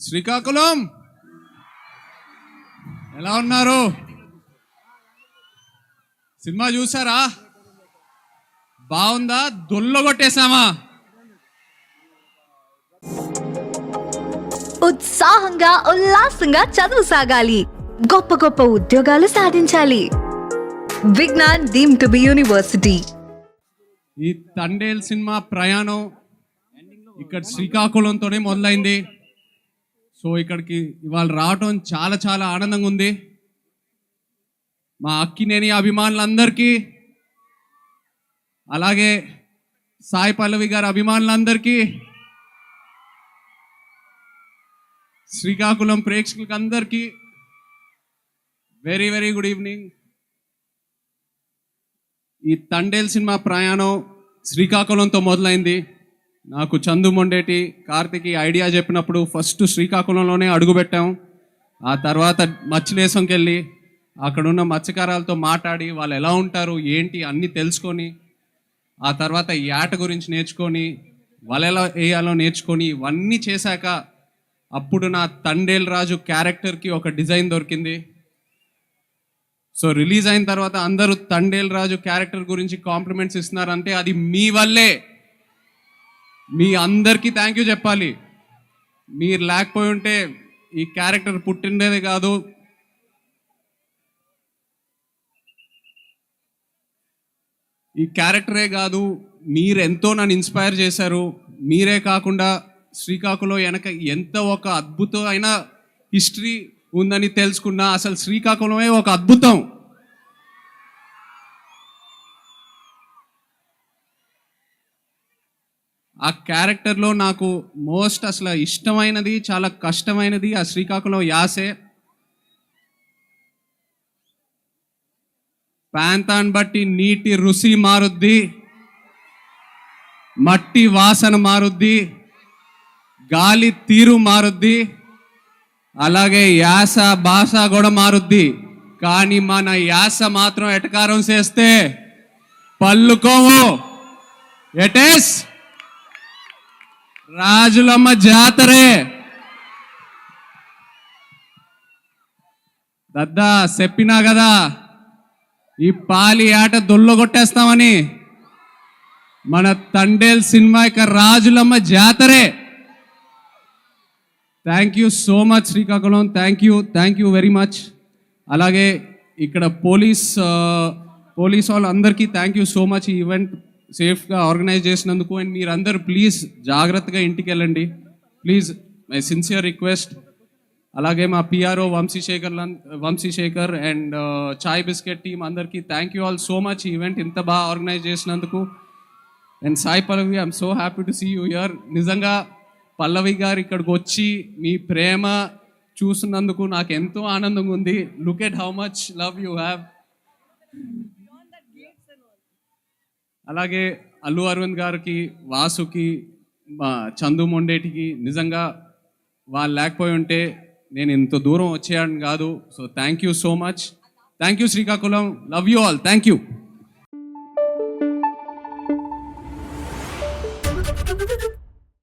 శ్రీకాకుళం. ఎలా ఉన్నారు? సినిమా చూసారా బాగుందా? దొల్లగొట్టేశామా ఉత్సాహంగా ఉల్లాసంగా చదువు సాగాలి. గొప్ప గొప్ప ఉద్యోగాలు సాధించాలి. Vignan deemed to be university. ఈ తండేల్ సినిమా ప్రయాణం ఇక్కడ శ్రీకాకుళంతోనే మొదలైంది. సో ఇక్కడికి ఇవాళ రావటం చాలా చాలా ఆనందంగా ఉంది మా అక్కినేని అభిమానులందరికీ అలాగే సాయి పల్లవి గారి అభిమానులందరికీ శ్రీకాకుళం ప్రేక్షకులకందరికీ వెరీ వెరీ గుడ్ ఈవినింగ్. ఈ తండేల్ సినిమా ప్రయాణం శ్రీకాకుళంతో మొదలైంది. నాకు చందు మొండేటి కార్తికి ఐడియా చెప్పినప్పుడు ఫస్ట్ శ్రీకాకుళంలోనే అడుగుపెట్టాం ఆ తర్వాత మచ్చిలేసంకి వెళ్ళి అక్కడున్న మత్స్యకారాలతో మాట్లాడి వాళ్ళు ఎలా ఉంటారు ఏంటి అన్నీ తెలుసుకొని ఆ తర్వాత యాట గురించి నేర్చుకొని వాళ్ళు ఎలా వేయాలో నేర్చుకొని ఇవన్నీ చేశాక అప్పుడు నా తండేల్ రాజు క్యారెక్టర్కి ఒక డిజైన్ దొరికింది. సో రిలీజ్ అయిన తర్వాత అందరూ తండేల్ రాజు క్యారెక్టర్ గురించి కాంప్లిమెంట్స్ ఇస్తున్నారంటే అది మీ వల్లే. మీ అందరికీ థ్యాంక్ యూ చెప్పాలి. మీరు లేకపోయి ఉంటే ఈ క్యారెక్టర్ పుట్టిండేది కాదు. ఈ క్యారెక్టరే కాదు. మీరెంతో నన్ను ఇన్స్పైర్ చేశారు. మీరే కాకుండా శ్రీకాకుళం వెనక ఎంత ఒక అద్భుతమైన హిస్టరీ ఉందని తెలుసుకున్నా. అసలు శ్రీకాకుళమే ఒక అద్భుతం. ఆ క్యారెక్టర్లో నాకు మోస్ట్ అసలు ఇష్టమైనది చాలా కష్టమైనది ఆ శ్రీకాకుళం యాసే. ప్రాంతాన్ని బట్టి నీటి రుచి మారుద్ది మట్టి వాసన మారుద్ది గాలి తీరు మారుద్ది అలాగే యాస భాష కూడా మారుద్ది. కానీ మన యాస మాత్రం ఎటకారం చేస్తే పళ్ళుకోవు ఎటేస్ రాజులమ్మ జాతరే. దద్దా చెప్పినా కదా ఈ పాలి ఆట దొల్లగొట్టేస్తామని మన తండేల్ సినిమా యొక్క రాజులమ్మ జాతరే. Thank you so much Srikakulam. Thank you thank you very much అలాగే ఇక్కడ పోలీస్ పోలీస్ పోలీస్ వాళ్ళందరికీ థ్యాంక్ యూ సో మచ్ ఈ ఈవెంట్ సేఫ్గా ఆర్గనైజ్ చేసినందుకు అండ్ మీరందరూ ప్లీజ్ జాగ్రత్తగా ఇంటికి వెళ్ళండి ప్లీజ్ మై సిన్సియర్ రిక్వెస్ట్ అలాగే మా PRO Vamsi Shekhar Vamsi Shekhar and uh, Chai biscuit team అందరికీ thank you all so much event ఇంత బాగా ఆర్గనైజ్ చేసినందుకు. And Sai Pallavi I'm so happy to see you here నిజంగా పల్లవి గారు ఇక్కడికి వచ్చి మీ ప్రేమ చూసినందుకు నాకు ఎంతో ఆనందంగా ఉంది. Look at how much love you have అలాగే అల్లు అరవింద్ గారికి వాసుకి మా చందు మొండేటికి నిజంగా వాళ్ళు లేకపోయి ఉంటే నేను ఇంత దూరం వచ్చేయాలని కాదు. So thank you so much thank you Srikakulam. Love you all thank you